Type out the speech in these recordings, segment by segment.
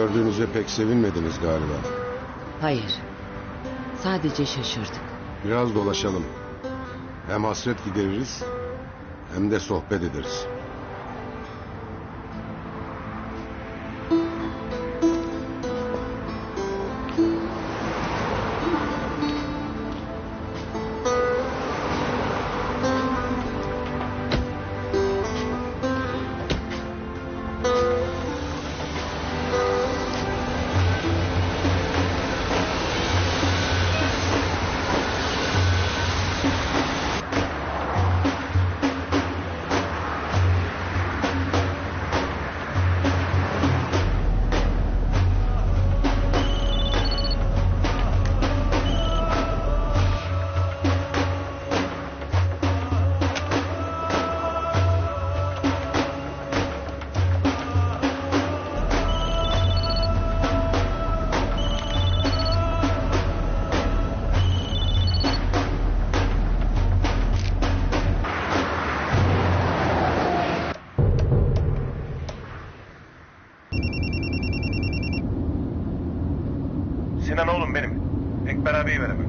Beni gördüğünüzde pek sevinmediniz galiba. Hayır. Sadece şaşırdık. Biraz dolaşalım. Hem hasret gideririz hem de sohbet ederiz. Sinan oğlum benim. Ekber abiyi veremem.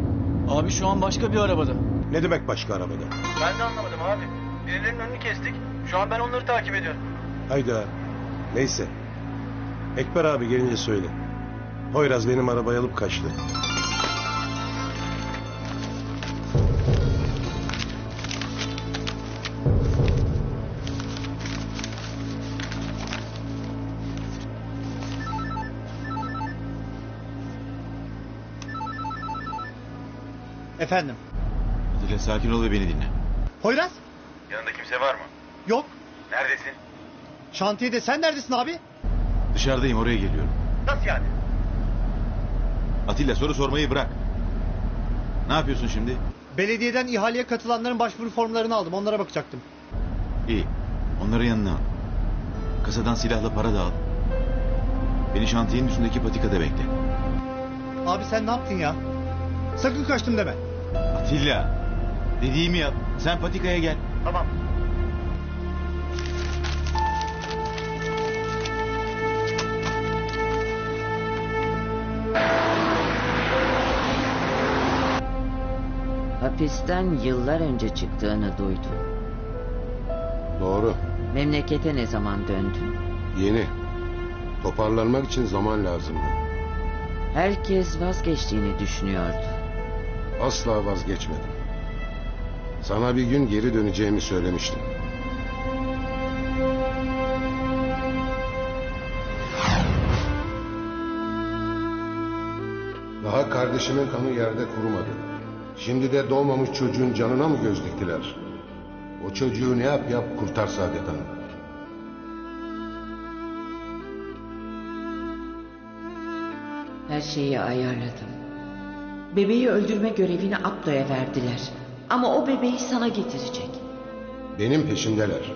Abi şu an başka bir arabada. Ne demek başka arabada? Ben de anlamadım abi. Birilerinin önünü kestik. Şu an ben onları takip ediyorum. Hayda. Neyse. Ekber abi gelince söyle. Poyraz benim arabayı alıp kaçtı. Efendim. Dile sakin ol ve beni dinle. Poyraz? Yanında kimse var mı? Yok. Neredesin? Şantiyede sen neredesin abi? Dışarıdayım oraya geliyorum. Nasıl yani? Atilla soru sormayı bırak. Ne yapıyorsun şimdi? Belediyeden ihaleye katılanların başvuru formlarını aldım. Onlara bakacaktım. İyi. Onları yanına al. Kasadan silahla para da al. Beni şantiyenin üstündeki patikada bekle. Abi sen ne yaptın ya? Sakın kaçtım deme. Atilla. Dediğimi yap. Sen patikaya gel. Tamam. Hapisten yıllar önce çıktığını duydum. Doğru. Memlekete ne zaman döndün? Yeni. Toparlanmak için zaman lazımdı. Herkes vazgeçtiğini düşünüyordu. Asla vazgeçmedim. Sana bir gün geri döneceğimi söylemiştim. Daha kardeşimin kanı yerde kurumadı. Şimdi de doğmamış çocuğun canına mı göz diktiler? O çocuğu ne yap yap kurtar Saadet Hanım. Her şeyi ayarladım. Bebeği öldürme görevini Abdo'ya verdiler. Ama o bebeği sana getirecek. Benim peşimdeler.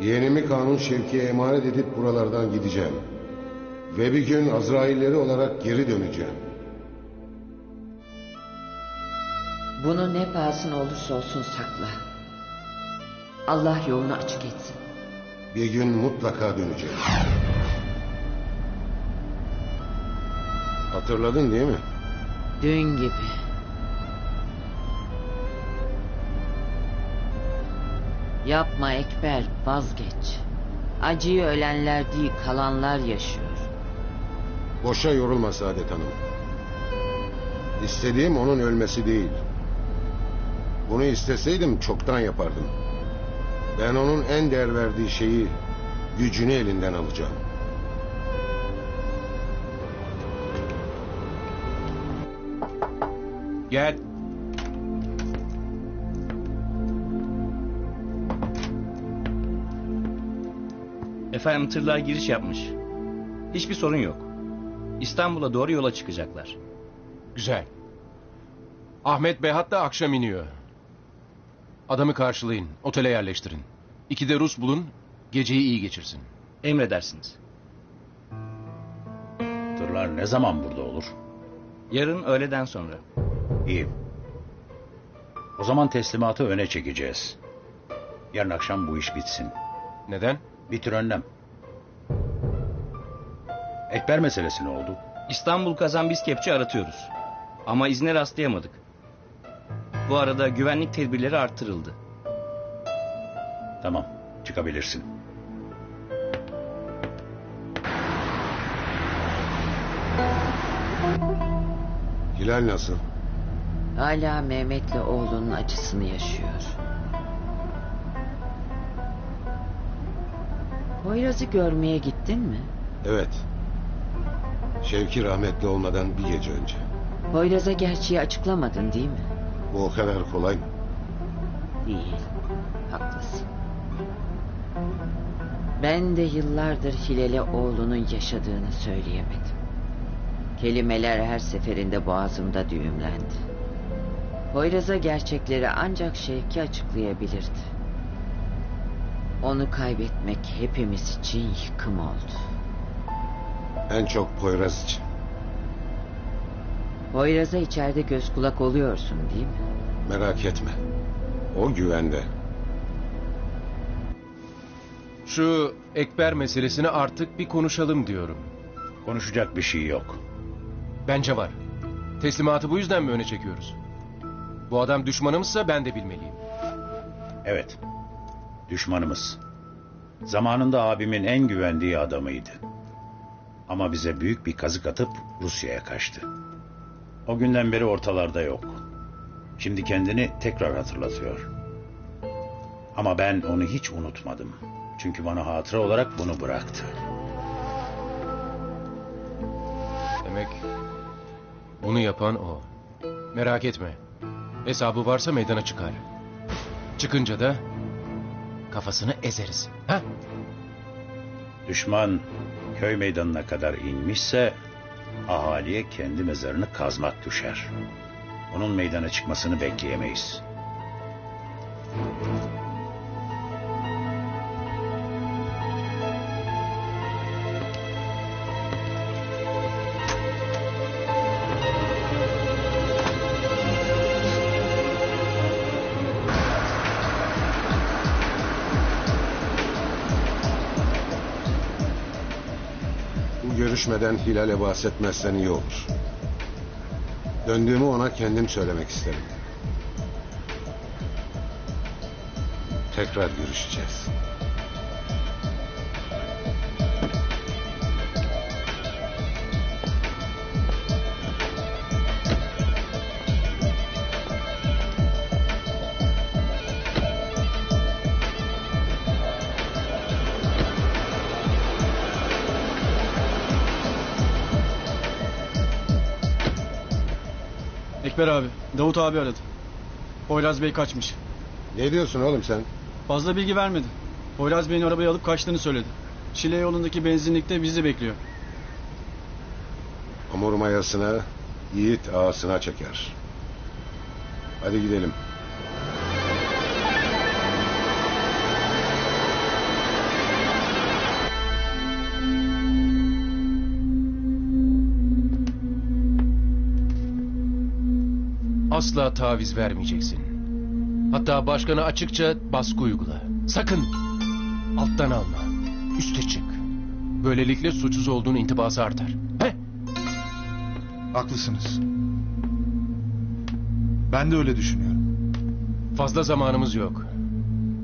Yeğenimi Kanun Şevki'ye emanet edip buralardan gideceğim. Ve bir gün Azrailleri olarak geri döneceğim. Bunu ne pahasına olursa olsun sakla. Allah yolunu açık etsin. Bir gün mutlaka döneceğim. Hatırladın değil mi? Dün gibi. Yapma Ekber vazgeç. Acıyı ölenler değil kalanlar yaşıyor. Boşa yorulma Saadet Hanım. İstediğim onun ölmesi değil. Bunu isteseydim çoktan yapardım. Ben onun en değer verdiği şeyi, gücünü elinden alacağım. Gel. Efendim tırlar giriş yapmış. Hiçbir sorun yok. İstanbul'a doğru yola çıkacaklar. Güzel. Ahmet Bey hatta akşam iniyor. Adamı karşılayın, otele yerleştirin. İki de Rus bulun, geceyi iyi geçirsin. Emredersiniz. Tırlar ne zaman burada olur? Yarın öğleden sonra. İyi. O zaman teslimatı öne çekeceğiz. Yarın akşam bu iş bitsin. Neden? Bir tür önlem. Ekber meselesi ne oldu? İstanbul kazan biz kepçe aratıyoruz. Ama izne rastlayamadık. Bu arada güvenlik tedbirleri artırıldı. Tamam, çıkabilirsin. Hilal nasıl? Hala Mehmet'le oğlunun acısını yaşıyor. Poyraz'ı görmeye gittin mi? Evet. Şevki rahmetli olmadan bir gece önce. Poyraz'a gerçeği açıklamadın değil mi? Bu o kadar kolay mı? Değil. Haklısın. Ben de yıllardır Hilal'e oğlunun yaşadığını söyleyemedim. Kelimeler her seferinde boğazımda düğümlendi. Poyraz'a gerçekleri ancak Şevki açıklayabilirdi. Onu kaybetmek hepimiz için yıkım oldu. En çok Poyraz için. Poyraz'a içeride göz kulak oluyorsun değil mi? Merak etme. O güvende. Şu Ekber meselesini artık bir konuşalım diyorum. Konuşacak bir şey yok. Bence var. Teslimatı bu yüzden mi öne çekiyoruz? Bu adam düşmanımızsa ben de bilmeliyim. Evet, düşmanımız. Zamanında abimin en güvendiği adamıydı. Ama bize büyük bir kazık atıp Rusya'ya kaçtı. O günden beri ortalarda yok. Şimdi kendini tekrar hatırlatıyor. Ama ben onu hiç unutmadım. Çünkü bana hatıra olarak bunu bıraktı. Demek bunu yapan o. Merak etme. Hesabı varsa meydana çıkar. Çıkınca da kafasını ezeriz. Ha? Düşman köy meydanına kadar inmişse ahaliye kendi mezarını kazmak düşer. Onun meydana çıkmasını bekleyemeyiz. Bu görüşmeden Hilal'e bahsetmezsen iyi olur. Döndüğümü ona kendim söylemek isterim. Tekrar görüşeceğiz. Ekber abi, Davut abi aradı. Poyraz Bey kaçmış. Ne diyorsun oğlum sen? Fazla bilgi vermedi. Poyraz Bey'in arabayı alıp kaçtığını söyledi. Şile yolundaki benzinlikte bizi bekliyor. Hamur mayasına, yiğit ağasına çeker. Hadi gidelim. Asla taviz vermeyeceksin. Hatta başkana açıkça baskı uygula. Sakın! Alttan alma. Üste çık. Böylelikle suçsuz olduğun intibası artar. He? Haklısınız. Ben de öyle düşünüyorum. Fazla zamanımız yok.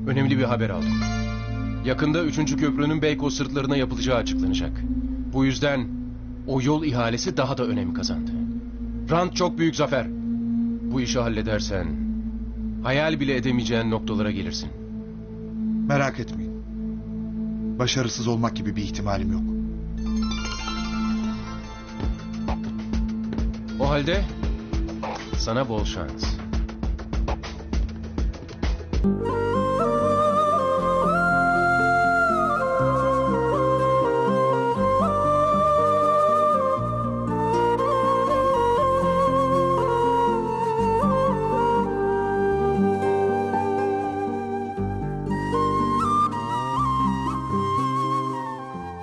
Önemli bir haber aldım. Yakında 3. köprünün Beykoz sırtlarına yapılacağı açıklanacak. Bu yüzden o yol ihalesi daha da önem kazandı. Rant çok büyük zafer. Bu işi halledersen hayal bile edemeyeceğin noktalara gelirsin. Merak etmeyin. Başarısız olmak gibi bir ihtimalim yok. O halde sana bol şans.